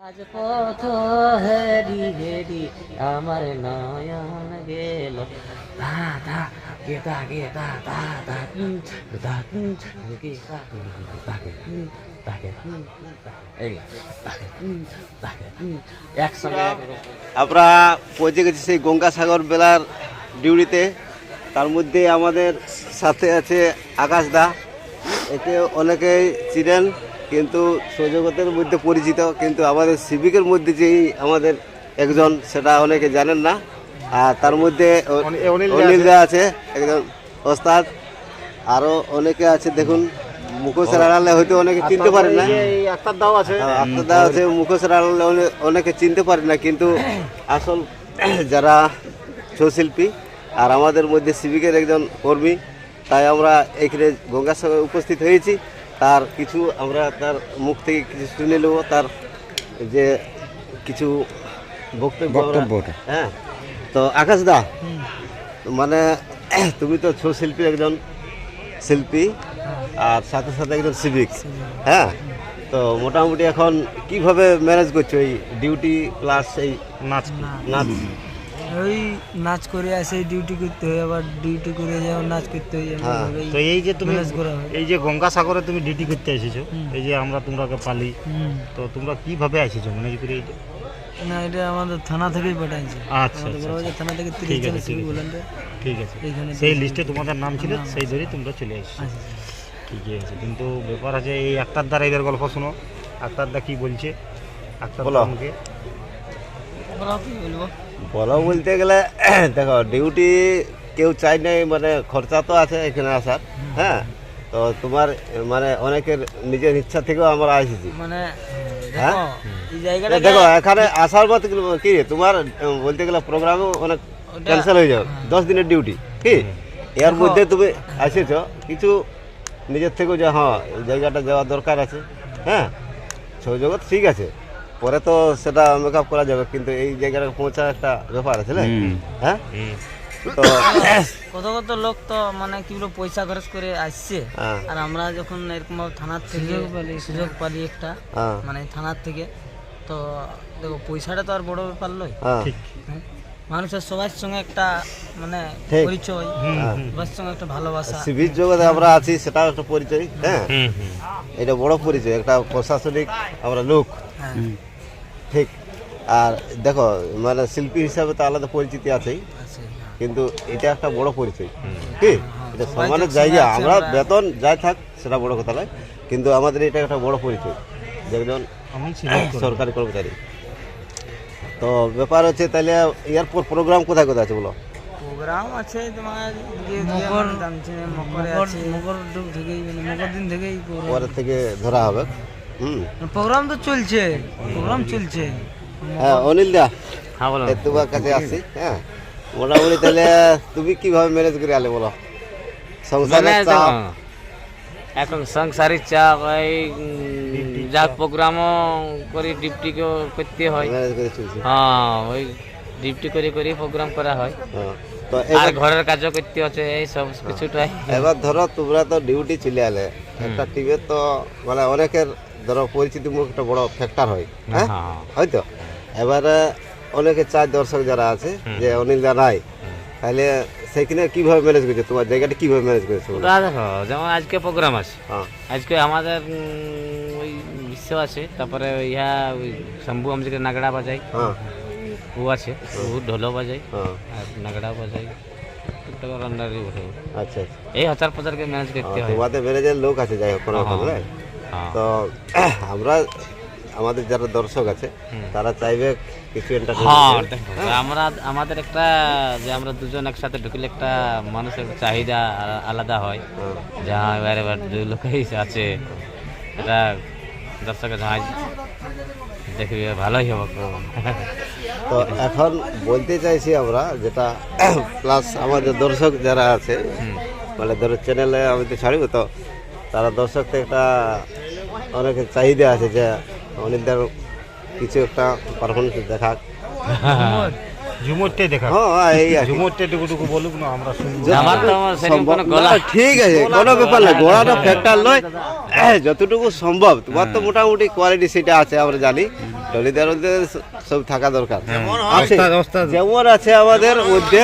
আজ পথ হেরি হেরি আমার নয়ন গেল দা দা গে দা গে দা দা দা দা উম, গে দা উম, দা গে দা গে দা গে, এই দা গে উম, দা গে উম। একসঙ্গে একরকম। আমরা পৌঁছে গেছি সেই গঙ্গাসাগর বেলার ডিউটিতে তার মধ্যে আমাদের সাথে আছে আকাশ দা একে অনেকেই চিনেন কিন্তু সৌজগতের মধ্যে পরিচিত কিন্তু আমাদের সিভিকের মধ্যে যেই আমাদের একজন সেটা অনেকে জানেন না। আর তার মধ্যে অ- অনিল দা আছে। একজন ওস্তাদ। আরও অনেকে আছে দেখুন মুখোশের আড়ালে হয়তো অনেকে চিনতে পারেন না। আক্তার দাও আছে। হ্যাঁ, আপনারা আছে মুখোশের আড়ালে অনেকে চিনতে পারে না কিন্তু আসল যারা ছৌশিল্পী আর আমাদের মধ্যে সিভিকের একজন কর্মী তাই আমরা এখানে গঙ্গাসাগরে উপস্থিত হয়েছি। তার কিছু আমরা তার মুখ থেকে কিছু শুনে নেব তার যে কিছু বক্তব্য হ্যাঁ। তো আকাশ দা মানে তুমি তো ছৌ শিল্পী একজন শিল্পী আর সাথে সাথে একজন সিভিক হ্যাঁ তো মোটামুটি এখন কীভাবে ম্যানেজ করছ এই ডিউটি প্লাস এই নাচ। নাচ? ওই নাচ করে আসে ডিউটি করতে হয় আবার ডিউটি করে যাও নাচ করতে হয় হ্যাঁ। তো এই যে তুমি এই যে গঙ্গাসাগরে তুমি ডিউটি করতে এসেছ এই যে আমরা তোমরাকে পালি তো তোমরা কীভাবে এসেছ ম্যানেজ করে এই না এটা আমাদের থানা থেকেই পাঠাইছে। আচ্ছা আচ্ছা, বড়বাজার থানা থেকে তিরিশ ঠিক জন আছে, ঠিক আছে। ঠিক আছে। সেই লিস্টে তোমাদের নাম ছিল সেই ধরেই তোমরা চলে এসেছ। ঠিকই আছে কিন্তু ব্যাপার আছে এই আক্তার দ্বারা এদের গল্প শোনো। আক্তার দা কি বলছে? আক্তার বলো। আমাকে। বলো কি বলব? বলো বলতে গেলে দেখো ডিউটি কেউ চাই নাই মানে খরচা তো আছে এখানে আসার হ্যাঁ? তো তোমার মানে অনেকের নিজের ইচ্ছা থেকেও আমরা এসেছি মানে হ্যাঁ? দেখো এখানে আসার পর কি তোমার বলতে গেলে প্রোগ্রামও অনেক ক্যান্সেল হয়ে যাবে। দশ দিনের ডিউটি কি? এর মধ্যে তুমি এসেছ কিছু নিজের থেকেও যে হ্যাঁ জায়গাটা যাওয়া দরকার আছে হ্যাঁ? সৌজগত ঠিক আছে। পরে তো সেটা মেকআপ করা যাবে কিন্তু এই জায়গাটা পৌঁছা একটা ব্যাপার আছে না? হ্যাঁ? তো কত কত লোক তো মানে কি বলব পয়সা খরচ করে আসছে। হ্যাঁ। আর আমরা যখন এরকম ভাবে থানার থেকে সুযোগ পালি একটা। হ্যাঁ। মানে থানার থেকে তো দেখো পয়সাটা তো আর বড় ব্যাপার নয়। হ্যাঁ? মানুষের সবার সঙ্গে একটা মানে পরিচয় সবার সঙ্গে একটা ভালোবাসা। সিভিল জগতে আমরা আছি সেটাও একটা পরিচয় হ্যাঁ? এটা বড় পরিচয় একটা প্রশাসনিক আমরা লোক। হ্যাঁ। ঠিক। আর দেখো মানে শিল্পী হিসাবে তো আলাদা পরিচিতি আছেই। আছে, কিন্তু এটা একটা বড় পরিচয়। কি? এটা সম্মানের জায়গা আমরা বেতন যাই থাক সেটা বড় কথা নয়। কিন্তু আমাদের এটা একটা বড় পরিচয়। যে একজন সরকারি কর্মচারী। তো ব্যাপার হচ্ছে তাহলে এরপর প্রোগ্রাম কোথায় কোথায় আছে বলো? প্রোগ্রাম আছে তোমার মকর মকরে মকর ডুব মানে মকর দিন থেকেই program। পরের থেকে ধরা হবে। প্রোগ্রাম তো চলছে প্রোগ্রাম চলছে। হ্যাঁ অনিল দা হ্যাঁ বলো। তোমার কাছে আসছি হ্যাঁ। মোটামুটি তাহলে তুমি কীভাবে ম্যানেজ করে আলে বলো? মানে সংসারের চাপ এখন সংসারিক চাপ এই যা প্রোগ্রামও করি ডিউটিকেও করতে হয়। ম্যানেজ করে চলছে। হ্যাঁ ওই ডিউটি করে করে প্রোগ্রাম করা হয়। হ্যাঁ। তো আর এবার ঘরের কাজও করতে হচ্ছে এই সব কিছুটাই। এবার ধরো তোমরা তো ডিউটি চলে আলে। একটা টিমের তো মানে অনেকের ধরো পরিচিতি মুখ একটা বড় ফ্যাক্টর হয় হ্যাঁ? হ্যাঁ হয়তো? এবারে অনেকে চার দর্শক যারা আছে যে অনিল দা নাই তাহলে সেখানে কীভাবে ম্যানেজ করেছ? তোমার জায়গাটা কীভাবে ম্যানেজ করেছ দেখো যেমন আজকে প্রোগ্রাম আছে। হ্যাঁ। আজকে আমাদের ওই বিশ্ব আছে তারপরে ইহা ওই শম্ভু আমজিকে নাগড়া বাজাই। হ্যাঁ। ও আছে ও ঢোলও বাজাই হ্যাঁ। আর নাগড়া বাজাই আচ্ছা আচ্ছা। এই হাজার পাচারকে ম্যানেজ করতে হয় তোমাদের ম্যানেজার লোক আছে যাই হোক কোনো হ্যাঁ। তো আমরা আমাদের যারা দর্শক আছে তারা চাইবে কিছু হ্যাঁ দেখো, আমরা আমাদের একটা যে আমরা দুজন একসাথে ঢুকলে একটা মানুষের চাহিদা আলাদা হয়। যা এবার এবার দুই লোকই আছে। এটা দর্শকের যাই দেখবি ভালোই হবে। তো এখন বলতে চাইছি আমরা যেটা প্লাস আমাদের দর্শক যারা আছে মানে ধরো চ্যানেলে আমি তো ছাড়িব তো তারা দর্শকদের একটা অনেকের চাহিদা আছে যে অনিলদার কিছু একটা পারফরমেন্স দেখাক। ঝুমুরতে দেখা হ্যাঁ এই ঝুমুরতে টুকু টুকু বলুক না আমরা শুনব। আমার তো সেরকম কোনো গলা। ঠিক আছে কোনো ব্যাপার না ফ্যাক্টর যতটুকু সম্ভব। তোমার তো মোটামুটি কোয়ালিটি সেটা আছে আমরা জানি। সব থাকা দরকার। যেমন আছে আমাদের মধ্যে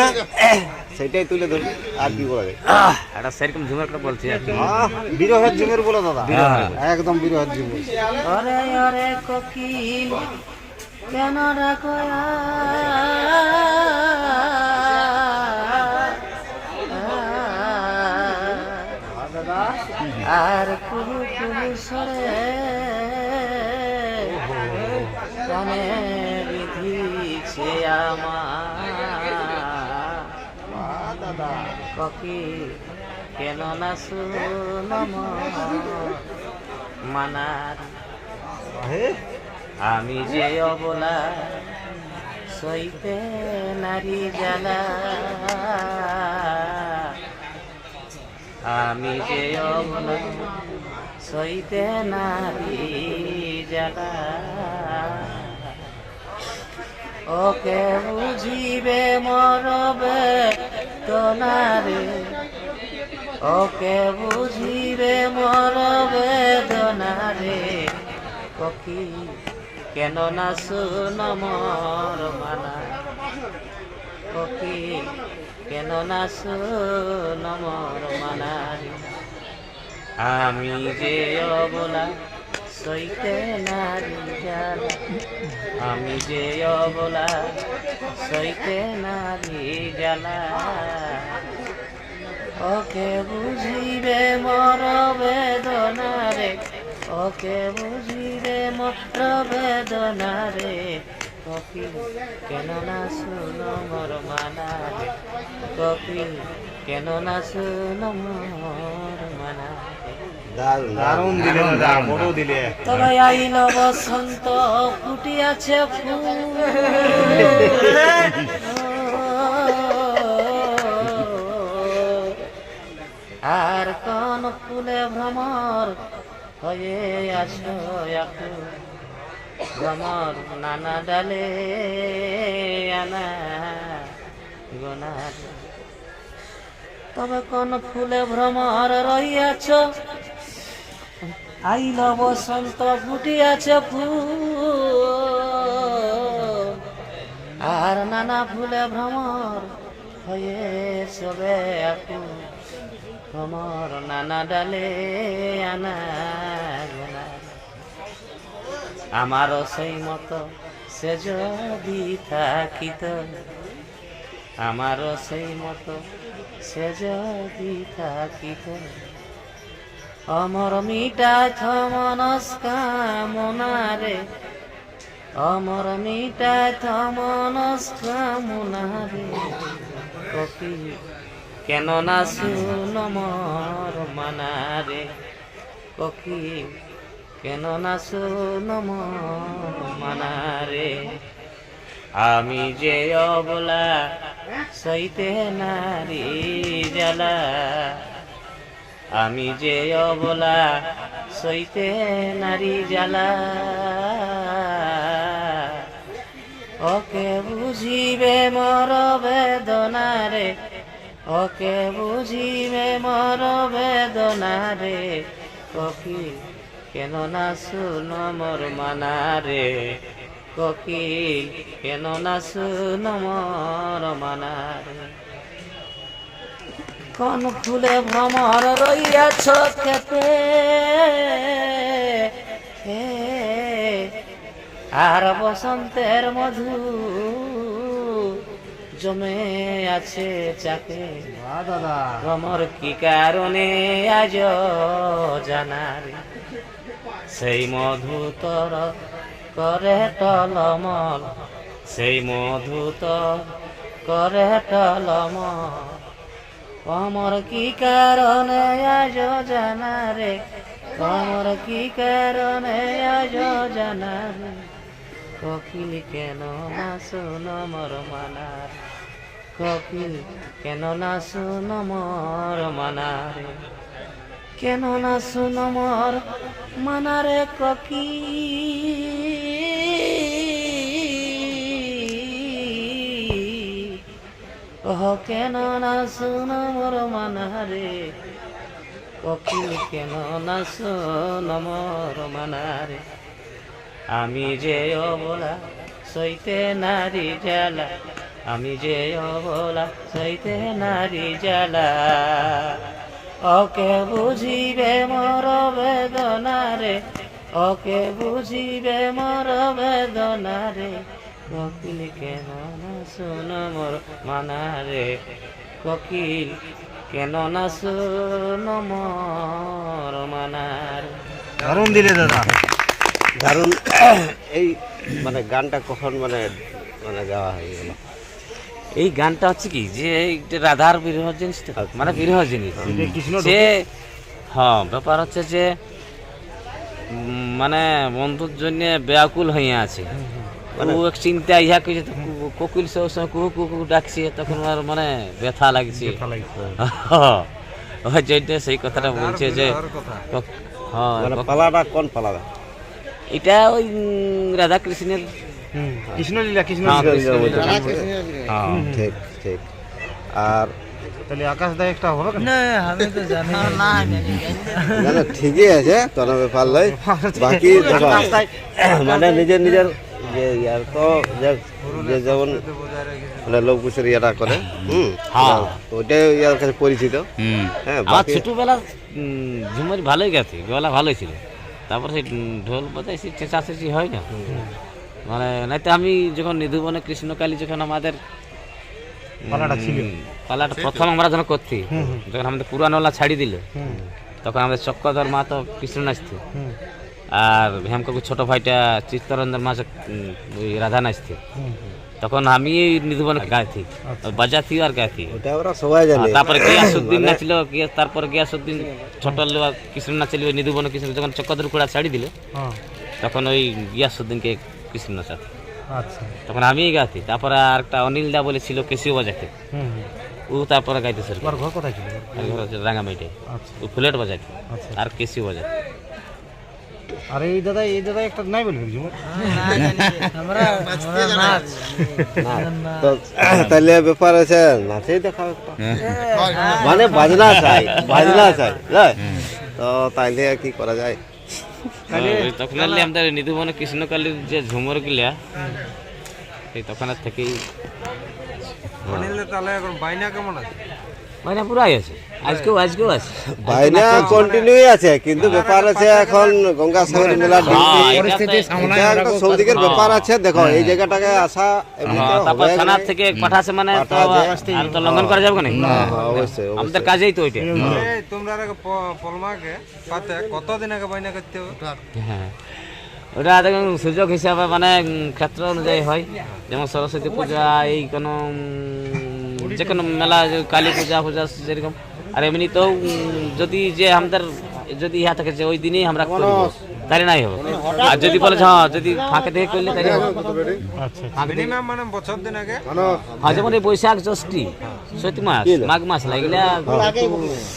সেটাই তুলে ধরি আর কি বলা যায়? একটা সেরকম ঝুমের কথা বলছি আর কি। আহ, বিরহের জুমের বলো দাদা। একদম বিরহের জুমের ওরে ওরে কোকিল কেন ডাকো আর কুহু কুহু সরে কানে বিধিছে আমার কোকিল কেন না শুনম মানার আমি যে অবলা সইতে নারী জ্বালা আমি যে অবলা সইতে নারী জ্বালা ওকে বুঝিবে মরবে তোনারে ওকে বুঝিবে মর বেদনারে ককি কেন না শুন মর মানা ককি কেন না শুন মর মানারে আমি যে অবলা সইতে নারী জ্বালা আমি যে অবলা সইতে নারী জ্বালা ওকে বুঝিবে মর বেদনারে ওকে বুঝিবে মর বেদনারে কপিল কেন না শুনো মর মানারে কপিল কেন না শুনো মর মানারে দারুণ দারুণ দিলে দাদা বড় দিলে তবে আইল বসন্ত ফুটিয়াছে ফুল। আর কোন ফুলে ভ্রমর হয়ে আছো এখন ভ্রমর নানা ডালে আনা তবে কোন ফুলে ভ্রমর রহিয়াছ? আইল বসন্ত ফুটিয়াছে ফুল। আর নানা ফুলে ভ্রমর হয়ে সবে আকুল ভ্রমর নানা ডালে আমারও সেই মতো সে যদি থাকিত, আমারও সেই মতো সে যদি থাকিত। অমর মিটাই মনস্কামনারে, অমর মিটাই মনস্কামনারে কপি কেন না শুন মর মানারে কপি কেন না শুন মর মানারে আমি যে অবলা সইতে নারী জ্বালা। আমি যে অবলা সইতে নারী জ্বালা। ওকে বুঝিবে মর বেদনারে ওকে বুঝিবে মর বেদনা রে? ককি কেন না শুন মর মানা রে? কোকিল কেন না শুন মর মানা রে? কোন ফুলে ভ্রমর রইয়াছ খেতে? আর বসন্তের মধু জমে আছে চাকে ভ্রমর কি কারণে আজ জানারে সেই মধু তর করে টলমল সেই মধু তর করে টলমল। কমর কি কারণে আজ জানারে কমর কি কারণে আজ জানারে ককিল কেন না শুন মর মানার ককিল কেন না শুন মর মানারে কেন না শুন মর মানারে ককি ওহ কেন না শুনো মোর মানারে কোকিল কেন না শুনো মোর মানারে। আমি যে অবলা, সইতে নারী জ্বালা আমি যে অবলা সইতে নারী জ্বালা ওকে বুঝিবে মোর বেদনারে ওকে বুঝিবে মোর বেদনারে কোকিল কেন না শুনো মোর মানারে কোকিল কেন না শুনো মোর মানারে দারুণ দিলে দাদা। দারুণ এই মানে গানটা কখন মানে মানে গাওয়া হয়ে গেল? এই গানটা হচ্ছে কি? যে রাধার বিরহ জিনিসটা মানে বিরহ জিনিস। সে হ্যাঁ ব্যাপার হচ্ছে যে মানে বন্ধুর জন্য ব্যাকুল হয়ে আছে। ও এক চিন্তা ইহা কিছু কোকিল সব সময় কুহু কুহু ডাকছে তখন আর মানে ব্যথা লাগছে। ওই জন্য সেই কথাটা বলছে যে হ্যাঁ মানে পালাটা কোন পালাটা এটা ওই রাধা কৃষ্ণের কৃষ্ণলীলা কৃষ্ণ হ্যাঁ, কৃষ্ণলীলা। আছে। হ্যাঁ ঠিক ঠিক। আর তাহলে আকাশ দা একটা হবে না আমি তো জানি না। না না। ঠিকই আছে কোনো ব্যাপার নয় বাকি মানে নিজের নিজের যে ইয়ার তো যে- যেমন মানে ইয়াটা করে হুম। হ্যাঁ। ওইটাই ইয়ার কাছে পরিচিত। হুম। হ্যাঁ আমার ছোটবেলা ঝুমুর ভালোই গেছে গলা ভালোই ছিল। তারপর সেই ঢোল বাজাই সেই চেঁচাচেঁচি হয় না। মানে নাইতে আমি যখন নিধুবনে কৃষ্ণকালী যখন আমাদের পালাটা ছিল। পালাটা প্রথম আমরা যখন করছি। যখন আমাদের পুরানোলা ছাড়ি দিল তখন আমাদের চক্রধর মা তো কৃষ্ণ নাচতে হুম। আর ভ্যামকাকু ছোট ভাইটা চিত্তরঞ্জন মা ওই রাধা নাচতে তখন আমি নিধুবনে গাইছি বাজাতি আর গাইছি। আর তারপরে গিয়াসুদ্দিন নাচল তারপরে গিয়াসুদ্দিন ছোট লোয়া কৃষ্ণ নাচল নিধুবন কৃষ্ণ যখন চক্রধর কুড়া ছাড়ি দিল হ্যাঁ। তখন ওই গিয়াসুদ্দিনকে কৃষ্ণ নাচাতে আচ্ছা। তখন আমি গাইতি তারপরে আর একটা অনিল দা বলে ছিল কেসিও বাজাতে। ও তারপরে গাইতে তোমার ঘর কোথায় ছিল? ঘর হচ্ছে রাঙামাইটে আচ্ছা। ও ফুলেট বাজাতে আচ্ছা। আর কেসিও বাজাতে আর এই দাদা এই দাদা একটা নাই বলবেন ঝুমুর আমরা নাচ তাহলে ব্যাপার আছে নাচেই দেখা মানে বাজনা চাই বাজনা চাই? তো তাইলে কি করা যায়? তখন আনলে আমাদের নিধুবনে কৃষ্ণকালীর যে ঝুমর গিলা সেই তখন থেকেই তাহলে এখন বাইনা কেমন আছে? মানে পুরাই আছে। আজকেও আজকেও আছে। বাইনা কন্টিনিউ আছে। কিন্তু ব্যাপার আছে এখন গঙ্গা সাগর মেলা হ্যাঁ, একটা সৌদিকের ব্যাপার আছে দেখো এই জায়গাটাকে আসা হ্যাঁ, তারপর থানা থেকে পাঠাছে মানে তো আর তো লঙ্ঘন করা যাবে না। হ্যাঁ, অবশ্যই আমাদের কাজেই তো ওইটা তোমরা পলমাকে পাতে কতদিন আগে বাইনা করতে হবে? হ্যাঁ। ওটা দেখুন সুযোগ হিসাবে মানে ক্ষেত্র অনুযায়ী হয়। যেমন সরস্বতী পূজা এই কোনো যে কোনো মেলা কালী পূজা পূজা যেরকম। আর এমনিতেও যদি যে আমাদের যদি ইহা থাকে যে ওই দিনেই আমরা করব তাহলে নাই হবে। আর যদি বলে হ্যাঁ যদি ফাঁকে দেখে করলে তাহলে হবে। আচ্ছা। মানে বছর দিন আগে? হ্যাঁ যেমন এই বৈশাখ জ্যৈষ্ঠী চৈত মাস মাঘ মাস লাগলে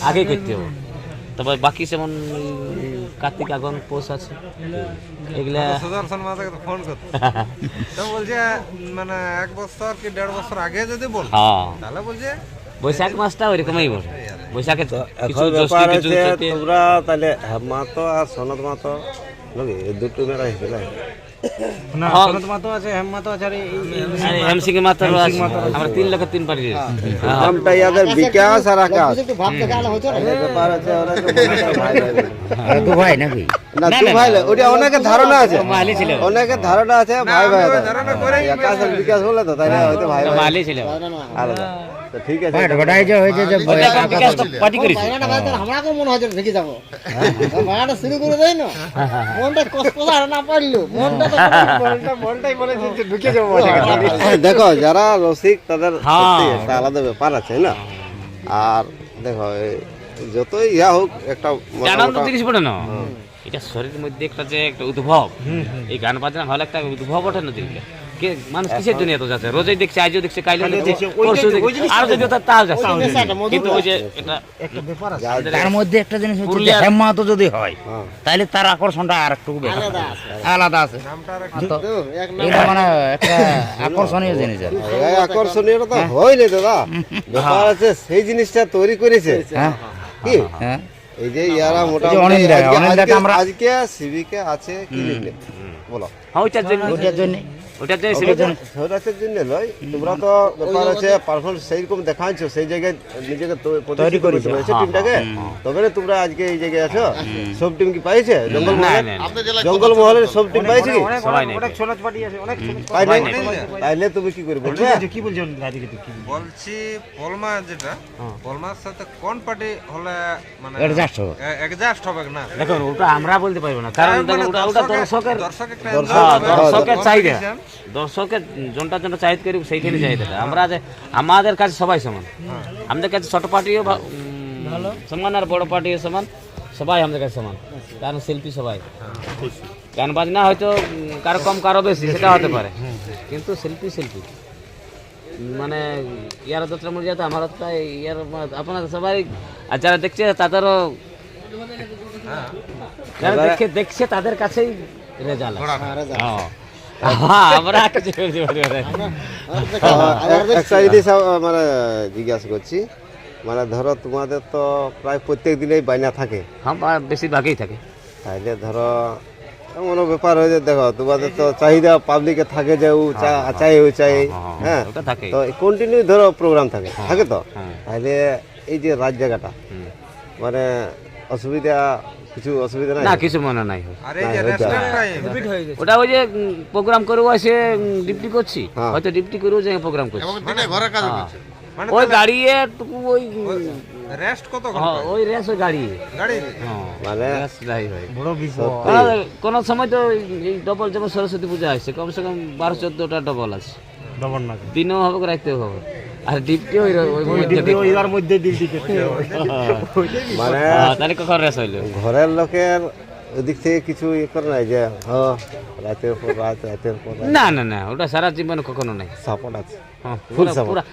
আগে করতে হবে। তারপর বাকি যেমন কার্তিক আগন পোষ আছে এগুলা সুদর্শন মাতাকে তো ফোন করতে। তো বলছে মানে এক বছর কি দেড় বছর আগে যদি বল হ্যাঁ। তাহলে বলছে বৈশাখ মাসটা ওইরকমই বলে। বৈশাখে কিছু এখন ব্যাপার আছে তোমরা তাহলে হেমাতো আর সনদ মাতো নাকি দুটো মেলা হিসেবে হ্যাঁ। আমরা তিন তিন নামটা ইয়াদের বিকাশ আর আকাশ। এই ব্যাপার আছে অনেকে করে ভাই ভাই দু ভাই নাকি? না দু ভাই ওটা অনেকের ধারণা আছে। ছিল। অনেকের ধারণা আছে ভাই ভাই আকাশ আর বিকাশ বলে তো তাই না? হয়তো ভাই ভাই। মালি ছিল। আলাদা। তো ঠিক আছে ঘটাই যে হয়েছে যে পার্টি আমাকে মনে হয়। ঢেকে যাব শুরু করে দেয় না। মনটা কষ্ট আর না পারল। মনটা তো মনটা মনটাই বলে যে ঢুকে যাব। দেখো যারা রসিক তাদের হ্যাঁ। সত্যি একটা আলাদা ব্যাপার আছে না? আর দেখো যতই ইয়া হোক একটা আনন্দ জিনিস বটে না? এটা শরীরের মধ্যে একটা যে একটা উদ্ভব। এই গান বাজনা ভালো একটা উদ্ভব ওঠে না দিনকে। কে মানুষ কিসের জন্য এত যাচ্ছে? রোজই দেখছে আজও দেখছে কাইলেও পরশু দেখছে, আর যদি হতো তাও যাচ্ছে। কিন্তু ওই যে এটা একটা ব্যাপার আছে। তার মধ্যে একটা জিনিস হচ্ছে যদি হয় হ্যাঁ। তাহলে তার আকর্ষণটা আর একটু বেশি। আলাদা আছে। এটা মানে একটা আকর্ষণীয় জিনিস কি। এই আকর্ষণীয়টা তো হয়নি দাদা। ব্যাপার আছে সেই জিনিসটা তৈরি করেছে। হ্যাঁ। কি? হ্যাঁ। এই যে ইয়ারা মোটামুটি আজকে- আমরা- আজকে সিভিকে আছে কি বলো। হ্যাঁ, ওইটার জন্য ওইটার জন্য ওইটার জন্য ওইটার জন্য নয় তোমরা তো ব্যাপার আছে পারফরমেন্স সেইরকম দেখাচ্ছ সেই জায়গায় নিজেকে তো- করেছ। টিমটাকে তবে না তোমরা আজকে এই জায়গায় আছো? সব টিম কি পাইছে? জঙ্গল মহলের না, না। জঙ্গল মহলের সব টিম পাইছে কি? সবাই অনেক অনেক ছোলাচ পার্টি আছে অনেক ছোলাচ পাই সবাই নাই নেই। তাইলে তুমি কি করে বলছো কি বলছো বলছি? পলমা যেটা পলমার সাথে কোন পার্টি হলে মানে Adjust হবে। অ্যাডজাস্ট হবে না? দেখুন ওটা আমরা বলতে পারব না কারণ মানে ওটা ওটা দর্শকের- হ্যাঁ, করবে, চাহিদা। দর্শকের জনটা জনটা চাহিদা করি সেইখানে চাহিদাটা আমরা যে আমাদের কাছে সবাই সমান। আমাদের কাছে ছোট পার্টিও সমান আর বড় পার্টিও সমান। সবাই আমাদের কাছে সমান। কারণ শিল্পী সবাই। গান বাজনা হয়তো কারও কম কারও বেশি সেটা হতে পারে। কিন্তু শিল্পী শিল্পী। মানে ইয়ার দত্ত মর্যাদা আমার তো ইয়ার আপনার সবাই আর যারা দেখছে তাদেরও যারা দেখে দেখছে তাদের কাছেই রেজাল্ট হ্যাঁ আমরা। একটা জিনিস মানে জিজ্ঞাসা করছি মানে ধরো তোমাদের তো প্রায় প্রত্যেক দিনেই বাইনা থাকে হ্যাঁ বেশিরভাগই থাকে তাইলে ধরো এমন ব্যাপার হয়ে যে দেখো তোমাদের তো চাহিদা পাবলিকে থাকে যে ও চাই ও চাই হ্যাঁ, তো কন্টিনিউ ধরো প্রোগ্রাম থাকে থাকে তো। তাহলে এই যে রাত জায়গাটা মানে অসুবিধা কিছু অসুবিধা নাই? না কিছু মনে নাই। ওটা ওই যে প্রোগ্রাম করেও আসে ডিউটি করছি। হ্যাঁ। হয়তো ডিউটি করেও যে প্রোগ্রাম করছি। হ্যাঁ। মানে ওই গাড়িয়ে টুকু ওই রেস্ট কত হ্যাঁ, ওই রেস ওই গাড়ি গাড়ি মানে হয়। কোন সময় তো এই ডবল যেমন সরস্বতী পূজা আসছে কমসে কম বারো চোদ্দটা ডবল আছে। ডবল না। দিনেও হবে রাখতেও হবে। আর ডিউটি ওই ওই মধ্যে ডিউটি ওই ওর মধ্যে ডিউটি করতে মানে হ্যাঁ, তাহলে কখন রেস হইল ঘরের লোকের ওদিক থেকে কিছু ইয়ে করে নাই যে হ্যাঁ রাতের পর রাত রাতের পর না না না ওটা সারা জীবন কখনো নাই। সাপোর্ট আছে। হ্যাঁ, support. পুরা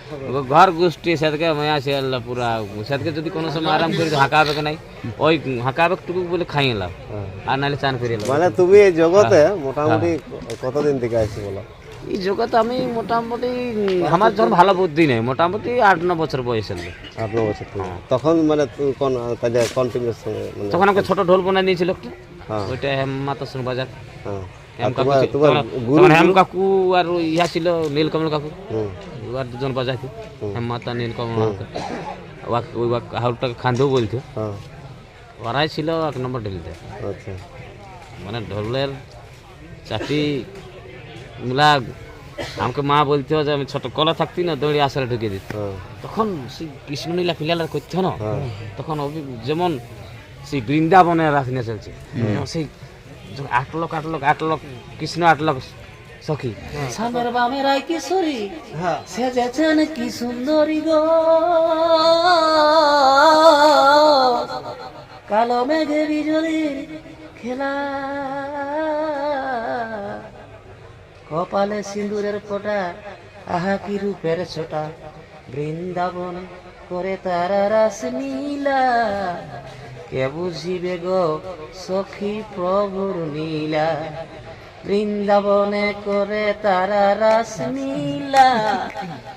ঘর গোষ্ঠী সেদিকে মায়া আছে আল্লাহ পুরা। সেদিকে যদি কোনো সময় আরাম করে হাঁকা হবে নাই? ওই হাঁকা হবে টুকু বলে খাই এলাম আর নাহলে চান করে এলাম মানে তুমি এই জগতে মোটামুটি কতদিন থেকে আসছি বলো? এই জগৎ আমি মোটামুটি আমার যখন ভালো বুদ্ধি নেই মোটামুটি আট ন বছর বয়স হলো আট ন বছর তখন মানে কোন কন্টিনিউস মানে তখন আমাকে ছোট ঢোল বানিয়ে দিয়েছিল একটা হ্যাঁ। ওইটা হেমাতা শুন বাজার। হ্যাঁ। হেম কাকু হেম আর ইহা ছিল নীলকমল কাকু। আর দুজন বাজাইতো হেমাতা নীলকমল ওয়াক- ওই ওয়াক হাউটাকে খান্দেও বলতো হ্যাঁ। ওরাই ছিল এক নম্বর ঢিলতে আচ্ছা। মানে ঢোলের চাটি মিলা আমাকে মা বলতো যে আমি ছোট কলা থাকতি না দৌড়ে আসলে ঢুকে দিত। হ্যাঁ। তখন সেই কৃষ্ণনীলা পিলালা করতো না? হ্যাঁ। তখন অভি- যেমন সেই বৃন্দাবনের রাসিনা চলছে সেই আটলক আটলক আটলক কৃষ্ণ আটলক সখী। সামের বামের আই কিশোরী সেজেছেন কি সুন্দরী গো। কালো মেঘে বিজলির খেলা। কপালে সিঁদুরের ফোটা, আহা কি রূপের ছোটা। বৃন্দাবন করে তারা রাস নীলা, কে বুঝিবে গো সখী প্রভুর নীলা। বৃন্দাবনে করে তারা রাস নীলা,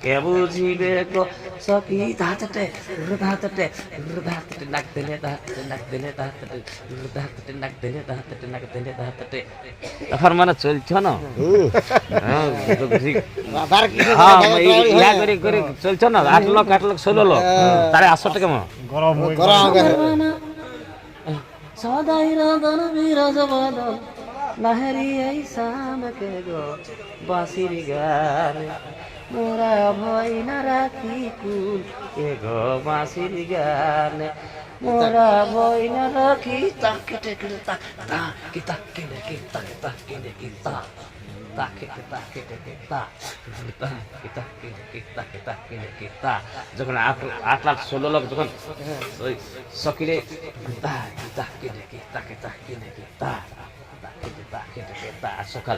কে বুঝিবে গো সখী ধাততে ধাততে ধাততে নাক দিলে ধাততে নাক দিলে ধাততে ধাততে নাক দিলে ধাততে নাক দিলে ধাততে তখন মানে চলছ না? হ্যাঁ, হ্যাঁ, এই- ইয়া করে করে চলছো না? আট লোক আট লোক ষোলো লোক তারে আটশো টাকা মা। গরম হয়ে সদাই রগন বিরজ বদল লাহরি এই শামকে গো বাঁশির গানে। মোরা ভয় না রাখি কুল এ গো মাসির গান মোরা ভয় না রাখি তাকে টেকে তাক তাকে তাকে টেকে তাকে তাকে টেকে তাক যখন আট লাখ ষোলো লোক যখন ওই সকিরে সকাল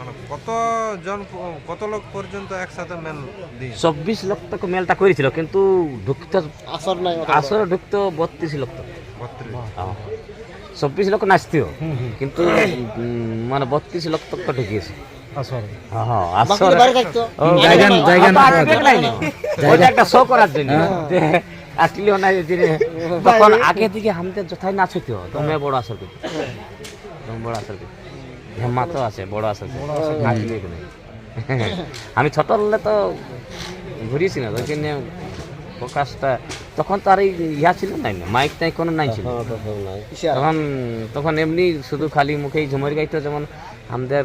মানে চব্বিশ লোক তো মেলটা করেছিল কিন্তু ঢুকতে আসর নাই বত্রিশ লোক তো। হ্যাঁ। চব্বিশ লোক নাচতেও কিন্তু মানে বত্রিশ লোক তো ঢুকিয়েছে। হ্যাঁ, হ্যাঁ, আগে দিকে আমাদের যথায় বড় আসর বড় আসর হেমা তো। আছে। বড় নাই। আমি ছোট হলে তো ঘুরিয়েছি না ওই জন্য প্রকাশটা তখন তো আর এই ইয়া ছিল নাই না মাইক টাইক কোনো নাই ছিল। হ্যাঁ। তখন তখন এমনি শুধু খালি মুখেই ঝুমর গাইতো যেমন আমাদের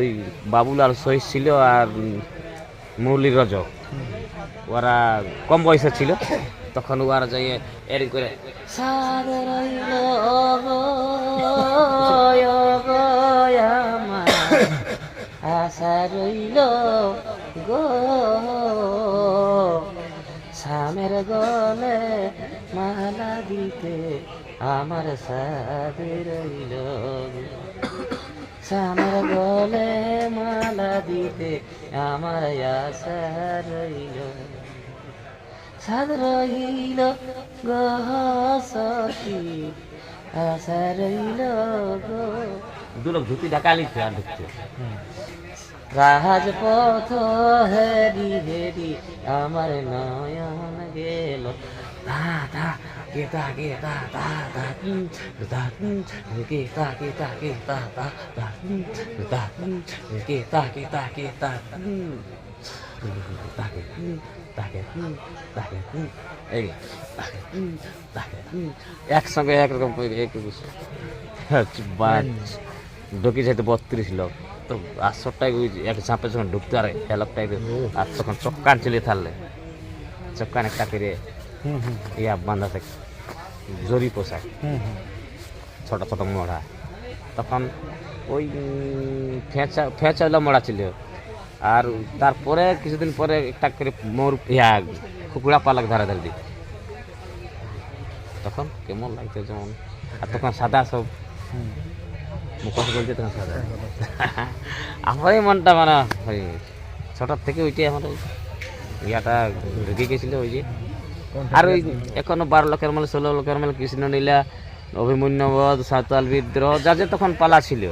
ওই বাবুল আর শহীদ ছিল আর উম, মৌলিক রজক ওরা কম বয়সে ছিল তখন ওরা যাই এর করে আশা রইল গো। সামের গলে মালা দিতে আমার সাদে রইল। সামের গলে মালা দিতে আমার আশা রইল। সাদ রইল গো গি আশা রইল গো। দুলোক ধুতি ঢাকা লিখতে আর ঢুকতে রাজপথ হেরি হেরি আমার নয়ন গেল দাদা গেতা গেতা দাদা দাদা গেতা গেতা গেতা দাদা দাদা গেতা গেতা গেতা তাকে তাকে তাকে এই তাকে তাকে একসঙ্গে একরকম এক বাস ঢুকে যেতে বত্রিশ লোক তো আসরটাই ওই যে এক ঝাঁপে যখন ঢুকতে পারে হেলক টাইপের আর তখন চক্কান চলে থাকলে চক্কান একটা করে ইয়া বাঁধা থাকে জরি পোশাক। ছোট ছোট মোড়া তখন ওই উম, ফেঁচা ফেঁচাওয়ালা মোড়া ছিল। আর তারপরে কিছুদিন পরে একটা করে মোর ইয়া কুকুড়া পালাক ধারা ধারে তখন কেমন লাগতো যেমন। আর তখন সাদা সব। মুখোশ বলতে তখন সাদা আমার মনটা মানে ওই ছোটোর থেকে ওইটাই আমার ইয়াটা ঢুকে গেছিল ওই যে। আর ওই এখনও বারো লোকের মাল ষোলো লোকের মাল কৃষ্ণ নীলা অভিমন্যবধ সাঁওতাল বিদ্রোহ যা যে তখন পালা ছিল।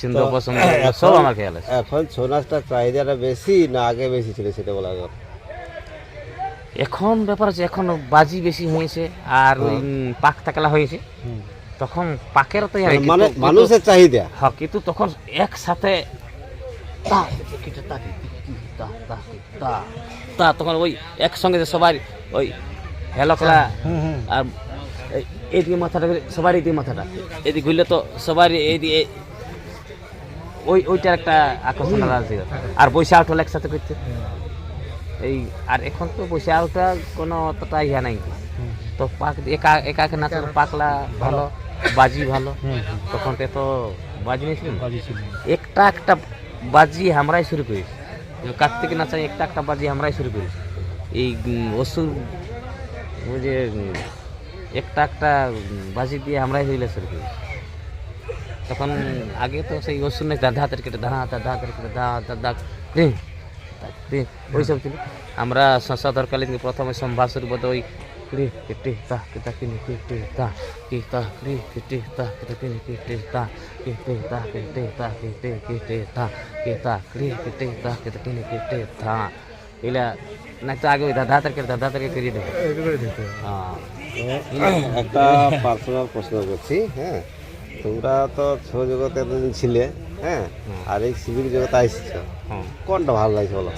সিন্ধু পছন্দ সব আমার খেয়াল আছে। এখন ছৌ নাচটার চাহিদাটা বেশি না আগে বেশি ছিল সেটা বলা গেল এখন ব্যাপার আছে এখন বাজি বেশি হয়েছে আর ওই পাক তাকলা হয়েছে। তখন পাকের তো মানে মানুষের চাহিদা। হ্যাঁ কিন্তু তখন একসাথে তা, তখন ওই একসঙ্গে যে সবাই ওই হেলকলা আর এই- এইদিকে মাথাটা করে সবার এইদিকে মাথাটা। এদিকে ঘুরলে তো সবার এইদিকে ওই ওইটার একটা আকর্ষণ আলাদা আর বৈশা আউট হলে একসাথে করতে। এই আর এখন তো বৈশা আউটটা কোনো অতটা ইয়া নাই। তো পাক একা একা নাচ পাকলা ভালো। বাজি ভালো। তখন তো বাজি নিয়েছিল একটা একটা বাজি আমরাই শুরু করেছি। কার্তিক নাচা একটা একটা বাজি আমরাই শুরু করেছি। এই অসুর ওই যে একটা একটা বাজি দিয়ে আমরাই হইলে শুরু করেছি। তখন আগে তো সেই অসুর নাচ দাদা হাতের কেটে দাঁড়া হাতের কেটে দা দা দা রে ওইসব ছিল। আমরা সংসদর কালীন প্রথমে সম্ভাষণ বোধ ওই ಇಲ್ಲ ನಕ್ಕ ಆಗಿ ಇದ ದಾತರ ಕೇಳ್ತ ದಾತರ ಕರೀತೆ একটা পার্সোনাল প্রশ্ন করছি হ্যাঁ? তোমরা তো ছো জগতে এতদিন ছিলে হ্যাঁ? আর এই সিভিল জগতে আইসছ কোনটা ভালো লাগছে বলো?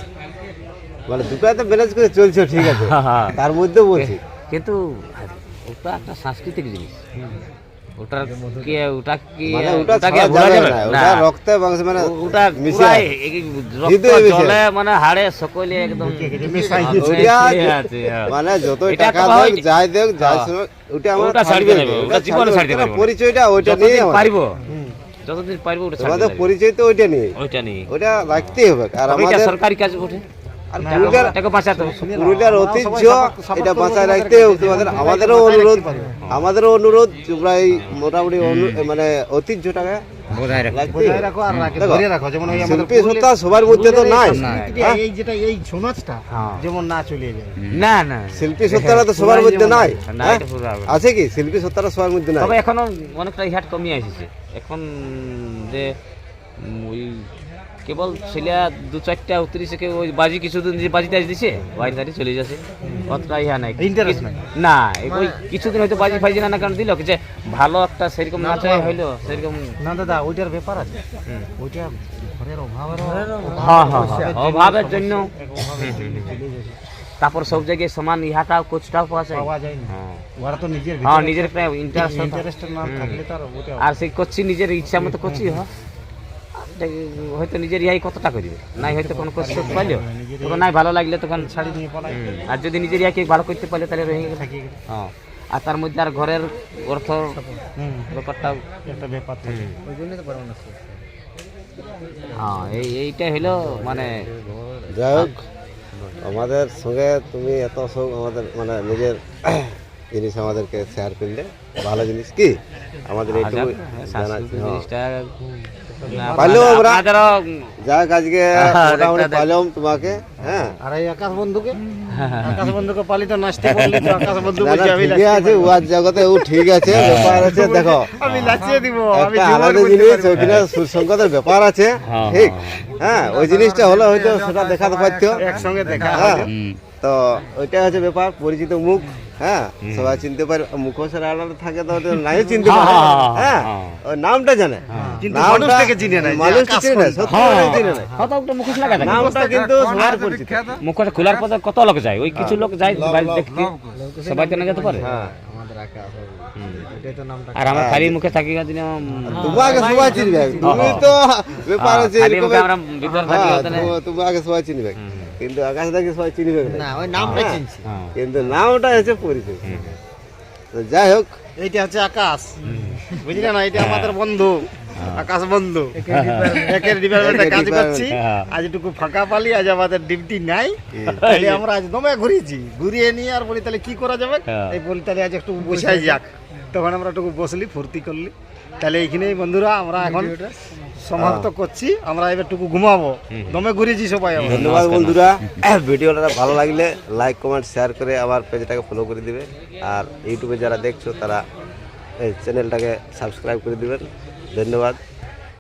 মানে দুটাই তো ম্যানেজ করে চলছে ঠিক আছে। তার মধ্যেও বলছি। কিন্তু ওটা একটা সাংস্কৃতিক জিনিস। ওটার কি ওটা কি মানে ওটাকে যাবে না রক্তে মানে ওটা রক্ত মানে হাড়ে সকলে একদম মিশাই আছে। মানে টাকা দেখ যাই দেখ যাই হ্যাঁ। ওটা আমরা ওটা ছাড়বে না, ওটা জীবনে ছাড়তে পারবে পরিচয়টা ওইটা নিয়ে পারব যতদিন পারব ওটা ছাড়তে পরিচয় তো ওইটা নিয়ে। ওইটা নেই ওটা রাখতেই হবে। আর আমাদের সরকারি কাজ টাকা- পুরুলিয়ার টাকা বাঁচাতে হবে। পুরুলিয়ার ঐতিহ্য এটা বাঁচায় রাখতে তোমাদের আমাদেরও অনুরোধ আমাদেরও অনুরোধ তোমরা এই মোটামুটি মানে ঐতিহ্যটাকে সবার মধ্যে তো নাই। পুরুলিয়ার এই- এই যেটা এই ছৌ হ্যাঁ। যেমন না চলে যায়। না না। শিল্পী সত্তারা তো সবার মধ্যে নাই। হ্যাঁ? আছে কি? শিল্পী সত্তারা সবার মধ্যে নাই। তবে এখনও অনেকটা ইহাট কমিয়ে আসছে এখন যে ওই কেবল ছেলে দু চারটা উত্তরিশে কেউ ওই বাজি কিছুদিন যে বাজিতে আজ দিছে বাড়ি গাড়ি চলে যাচ্ছে। অতটা ইহা নাই। Interest নাই। না ওই কিছুদিন হয়তো বাজি ফাইজি না কারণ দিল যে ভালো একটা সেরকম নাচাই হইল সেরকম না দাদা ওইটার ব্যাপার আছে। ওইটা ঘরের অভাবের হ্যাঁ হ্যাঁ হ্যাঁ, অভাবের জন্য তারপর সব জায়গায় সমান ইহাটাও কোচটাও পাওয়া যায়। পাওয়া যায় না। হ্যাঁ। ওরা তো নিজের হ্যাঁ নিজের একটা ইন্টারেস্ট ইন্টারেস্ট না থাকলে তার আর সেই করছি নিজের ইচ্ছা মতো করছি হ্যাঁ। হয়তো নিজের ইহাই কতটা করবে? নাই হয়তো কোনো করতে পারল তখন নাই ভালো লাগলে তখন ছাড়ি আর যদি নিজের ইয়াকে ভালো করতে পারলে তাহলে রয়ে গেল হ্যাঁ। আর তার মধ্যে আর ঘরের অর্থ হুম। ব্যাপারটা একটা ব্যাপার থাকে। ওই জন্যই তো পারব না হ্যাঁ এই এইটা হলো মানে যাই হোক আমাদের সঙ্গে তুমি এত সব আমাদের মানে নিজের জিনিস আমাদেরকে শেয়ার করলে ভালো জিনিস কি? আমাদের এইটুকু জানা হ্যাঁ। জিনিসটা পারলেও আমরা- যাক আজকে হ্যাঁ, মোটামুটি একটা তোমাকে হ্যাঁ। আর এই আকাশ বন্ধুকে? আকাশ বন্ধুকে পালি তো নাচতে বললি তো আকাশ বন্ধু না, না, আমি ঠিকই আছে ওয়ার জগতে ও ঠিক আছে ব্যাপার আছে দেখো। আমি নাচিয়ে দিব আমি একটা আলাদা জিনিস। সুসংগতের ব্যাপার আছে হ্যাঁ, ঠিক? হ্যাঁ। ওই জিনিসটা হলে হয়তো সেটা দেখাতে পারতো। একসঙ্গে দেখা হ্যাঁ তো ওইটা হচ্ছে ব্যাপার পরিচিত মুখ। হ্যাঁ সবাই চিনতে পারে মুখোশের আড়ালে থাকে তো নাই চিনতে পারে। হ্যাঁ ওই নামটা জানে। কিন্তু মানুষটাকে চিনে না, যে চিনে না সত্যি চিনে না। হয়তো একটা মুখোশ লাগা থাকে। নামটা কিন্তু সবার পরিচিত। মুখোশ খোলার পর কত লোক যায়? ওই কিছু লোক যায় দেখতে সবাই তো না যেতে পারে? হ্যাঁ। আর আমার খালি মুখে থাকি দিন তোমাকে সবাই চিনবে। তুমি তো ব্যাপার আছে খালি মুখে আমরা ভিতর থাকি হ্যাঁ, ওখানে সবাই চিনবে। কিন্তু আকাশ থেকে সবাই চিনবে না না ওই নামটা চিনছি। হ্যাঁ। কিন্তু নামটা হচ্ছে পরিচয়। তো যাই হোক। এইটা হচ্ছে আকাশ। বুঝলে না এটা আমাদের বন্ধু আকাশ বন্ধু। একের ডিপার্টমেন্টে কাজ করছি। হ্যাঁ। আজ একটু ফাঁকা পালি আজ আমাদের ডিউটি নাই। তাহলে আমরা আজ দমে ঘুরিয়েছি ঘুরিয়ে নিয়ে আর বলি তাহলে কি করা যাবে? হ্যাঁ। এই বলি তাহলে আজ একটু বসাই যাক। তখন আমরা একটু বসলি ফুর্তি করলি। তাহলে এইখানেই বন্ধুরা আমরা এখন সমাপ্ত করছি। আমরা এবার টুকু ঘুমাবো দমে ঘুরেছি সবাই ধন্যবাদ বন্ধুরা। ভিডিওটা ভালো লাগলে লাইক কমেন্ট শেয়ার করে আমার পেজটাকে ফলো করে দিবে। আর ইউটিউবে যারা দেখছ তারা এই চ্যানেলটাকে সাবস্ক্রাইব করে দেবেন। ধন্যবাদ।